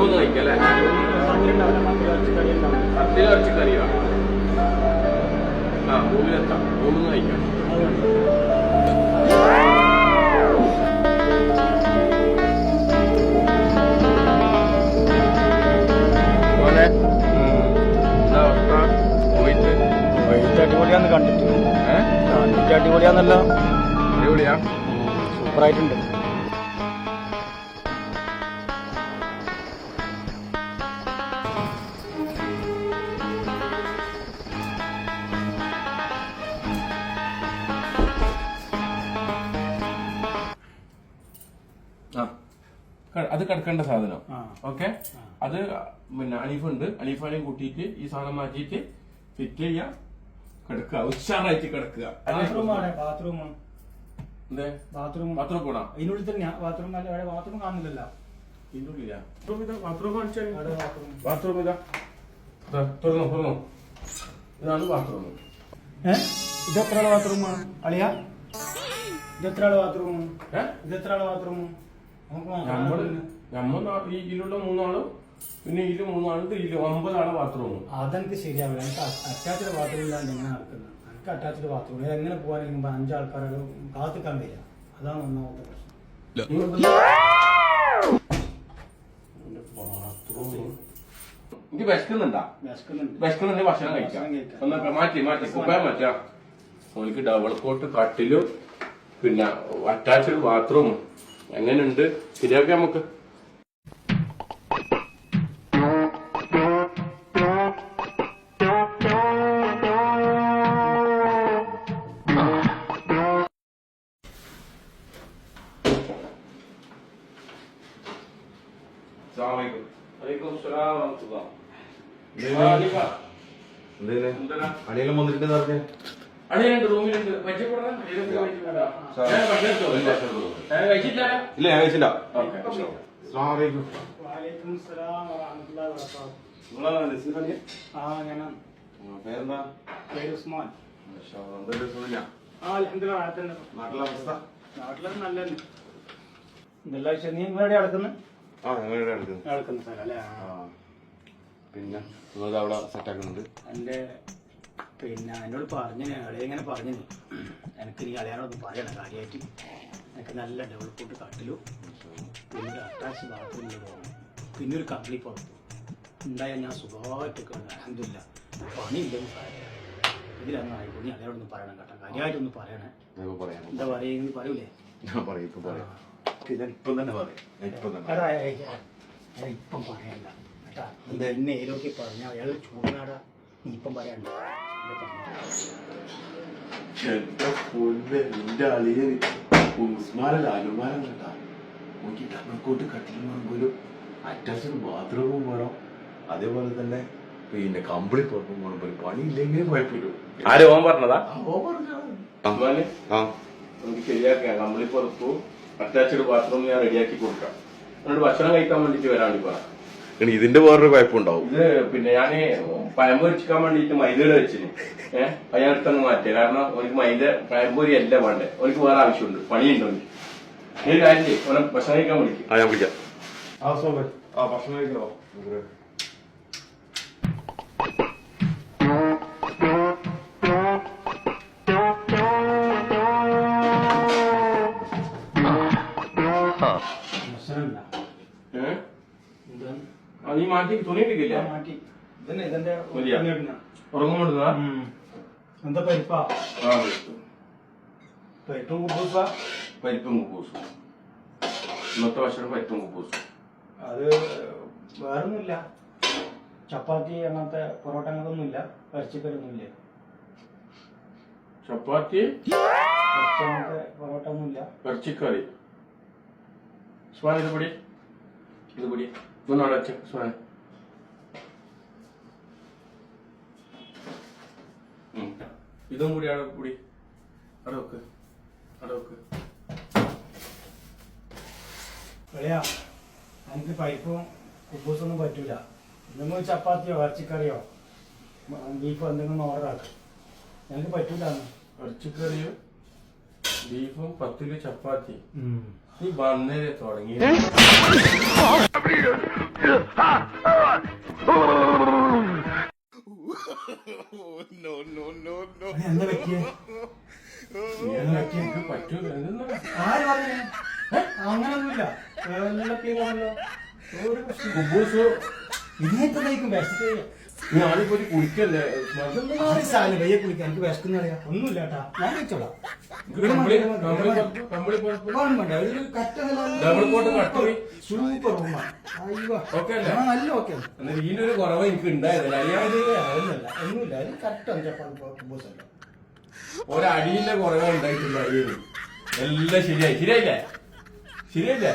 മൂന്ന് കഴിക്കാം അല്ലേ പത്തില ഇറച്ചിക്കറിയോ ആ മൂന്നിലെത്താം. മൂന്ന് കഴിക്കാം. അടിപൊളിയാന്ന് കണ്ടിട്ട്. അടിപൊളിയാന്നല്ല. അടിപൊളിയാ? സൂപ്പറായിട്ടുണ്ട്. അത് കിടക്കേണ്ട സാധനം. ഓക്കെ? അത് പിന്നെ അനീഫുണ്ട്. അനീഫാനെയും കൂട്ടിയിട്ട് ഈ സാധനം മാറ്റിയിട്ട് ഫിറ്റ് ചെയ്യാം കിടക്കുക. ഉഷാറായിട്ട് കിടക്കുക. Bathroom bathroom. ബാത്റൂം പോണാ? അതിനുള്ളിൽ തന്നെയാ ബാത്റൂം നല്ല അവിടെ ബാത്റൂം കാണുന്നില്ലല്ലോ. ബാത്റൂം ഇതാ തുറന്നോ തുറന്നോ. ഇതാണ് ബാത്റൂം. ഏ? ഇത് എത്ര ബാത്റൂം അളിയ? ഇത് എത്ര ബാത്റൂം? ഏഹ് ഇത് എത്ര ബാത്റൂം? നമ്മൾ നമ്മൾ ഈ ഇതിലുള്ള മൂന്നാളും പിന്നെ ഇതിൽ മൂന്നാളും ഒമ്പതാളെ ബാത്റൂം അതെനിക്ക് ശരിയാവില്ല. എനിക്ക് അറ്റാച്ച്ഡ് ബാത്റൂം ഇല്ലാണ്ട് എങ്ങനെ നടക്കുന്നത് എനിക്ക് അറ്റാച്ച്ഡ് ബാത്റൂം എങ്ങനെ പോകാൻ അഞ്ച് ആൾക്കാരെ കാത്തിക്കാൻ വരിക? അതാണ് ഒന്നാമത്തെ പ്രശ്നം. എനിക്ക് വിശക്കുന്നുണ്ടാ? വിശക്കുന്നുണ്ട്. വിശക്കുന്നുണ്ടെങ്കിൽ ഭക്ഷണം കഴിക്കാം ഭക്ഷണം കഴിക്കാം. ഒന്ന് മാറ്റി മാറ്റി. കുപ്പായം മാറ്റാ. ഓനിക്ക് ഡബിൾ കോട്ട് കട്ടിലും പിന്നെ അറ്റാച്ച്ഡ് ബാത്റൂമും എങ്ങനെയുണ്ട്? ശരിയാക്കാം നമുക്ക്. അസ്സലാമലൈക്കും. വന്നിട്ടുണ്ട് പറഞ്ഞേ. റൂമിലുണ്ട്. ഞാൻ ഭക്ഷണം ഞാൻ ഇല്ല ഞാൻ കഴിച്ചില്ല. പേരെന്താ? പേര് ഉസ്മാൻ. നാട്ടിലെ അവസ്ഥ? പിന്നെ അവിടെ സെറ്റ് ആക്കുന്നുണ്ട്. എന്റെ പിന്നെ എന്നോട് പറഞ്ഞു അളിയ ഇങ്ങനെ പറഞ്ഞു എനിക്ക് നീ അളിയാനോടൊന്നും പറയണം കാര്യമായിട്ട് എനിക്ക് നല്ല ഡെവലപ്മെന്റ് കട്ടിലു. പിന്നെ ഒരു അറ്റാച്ച് ബാത്റൂമിൽ പോകണം പിന്നെ ഒരു കമ്പിളി പുറത്തു. ഉണ്ടായാൽ ഞാൻ സുഖമായിട്ട് അഹന്തില്ല പണിയില്ലെന്ന് പറയാം. ഇതിലൊന്നും ആയിക്കോ. നീ അളിയോടൊന്നും പറയണം കേട്ടോ. ഒന്ന് പറയണേ. എന്താ പറയുക പറയൂലേ? ഇപ്പൊ തന്നെ പറയാം. ഇപ്പം പറയണ്ട. കേട്ടാ ഇത് എന്നെ ഏതൊക്കെ അയാൾ ചൂടാടാ നീ ഇപ്പം പറയണ്ട. എന്റെ പൊന്നെ നിന്റെ അളിയന് ഉസ്മാനല്ല അനുമാനം കേട്ടാ നോക്കി ഡബിൾക്കോട്ട് കട്ടിലും വേണം അറ്റാച്ച്ഡ് ബാത്റൂമും വേണം അതേപോലെ തന്നെ പിന്നെ കമ്പിളി പുറത്തും വേണം ഒരു പണി ഇല്ലെങ്കിലും കുഴപ്പമില്ല ആര് ഓൻ പറഞ്ഞതാ? ഓൻ. ആ. നമുക്ക് ശരിയാക്കാം. കമ്പിളി പുറത്തു അറ്റാച്ച്ഡ് ബാത്റൂം ഞാൻ റെഡിയാക്കി കൊടുക്കാം. എന്നിട്ട് ഭക്ഷണം കഴിക്കാൻ വേണ്ടിട്ട് വരാണ്ടി വേണ്ടി പറ ഇനി ഇതിന്റെ വേറൊരു കുഴപ്പമുണ്ടാവും. ഇത് പിന്നെ ഞാൻ വെച്ചിക്കാൻ വേണ്ടിട്ട് മൈദയുടെ വെച്ചിന്. ഏഹ് അയാൾക്കങ്ങ് മാറ്റിയ കാരണം എനിക്ക് മൈദ പഴമ്പൊരി അല്ല വേണ്ടേ. എനിക്ക് വേറെ ആവശ്യമുണ്ട്. പണിയുണ്ട് ഒരു കാര്യം ചെയ്യ്, ഓനെ ഭക്ഷണം കഴിക്കാൻ വിളിക്കും. ആ ഞാൻ വിളിക്കാം. ആ ഭക്ഷണം കഴിക്കണോ? ഏഹ് നീ മാറ്റി തുണി ഇട്ടിക്കില്ല മാറ്റി. ഇതന്നെ ഇതെന്റെ മതിയോ? ഇടുന്ന. ഉറങ്ങുമ്പോഴുന്നതാ ഉം. എന്താ പരിപ്പാ? പരിപ്പും. കുബൂസാ? പരിപ്പും കുപ്പൂസും ഇന്നത്തെ ഭക്ഷണം പരിപ്പും കുപ്പൂസും അത് വേറൊന്നുമില്ല. ചപ്പാത്തി അങ്ങനത്തെ പൊറോട്ട അങ്ങനത്തെ ഒന്നുമില്ല ഇറച്ചിക്കറി ചപ്പാത്തി പൊറോട്ട ഒന്നുമില്ല ഇറച്ചിക്കറി ഇത് പിടി. ഇത് പിടി. ഇതൊന്നാണ് വെച്ച സ്വാൻ ഇതും കൂടി അവിടെ കൂടി അവിടെ വെക്ക് അവിടെ വെക്ക് കളിയാ എനിക്ക് പരിപ്പും കുബൂസൊന്നും പറ്റൂല. എന്തെങ്കിലും ചപ്പാത്തിയോ ഇറച്ചിക്കറിയോ ബീഫോ എന്തെങ്കിലും ഓർഡർ ആക്കും. ഞങ്ങൾക്ക് പറ്റൂല ഇറച്ചിക്കറിയും? ബീഫും പത്തിൽ ചപ്പാത്തി. നീ വന്നേരെ തുടങ്ങി. എന്താ പറ്റിയേ? എനിക്ക് പറ്റൂല. എന്തെന്നാ ആര് പറഞ്ഞു? അങ്ങനൊന്നുമില്ല. നല്ല ക്ലീൻ ആണല്ലോ ഒരു പ്രശ്നം കുബൂസ്. ഇനിയത്തെ കഴിക്കും ബെസ്റ്റ് പോയി കുളിക്കല്ലേ? സാധനം കുളിക്കാൻ. എനിക്ക് വിശക്കുന്ന അറിയാം. ഒന്നുമില്ല കേട്ടാ. ഞാൻ കഴിച്ചോളാം. സൂപ്പർ നല്ല ഓക്കെ കുറവ് എനിക്ക് ഉണ്ടായതല്ല. ഒന്നുമില്ല. അത് കറക്റ്റ് ഒരടിയിലെ കുറവേ ഉണ്ടായിട്ടില്ല. ഈ എല്ലാം ശരിയായി. ശരിയായില്ലേ? ശരിയല്ലേ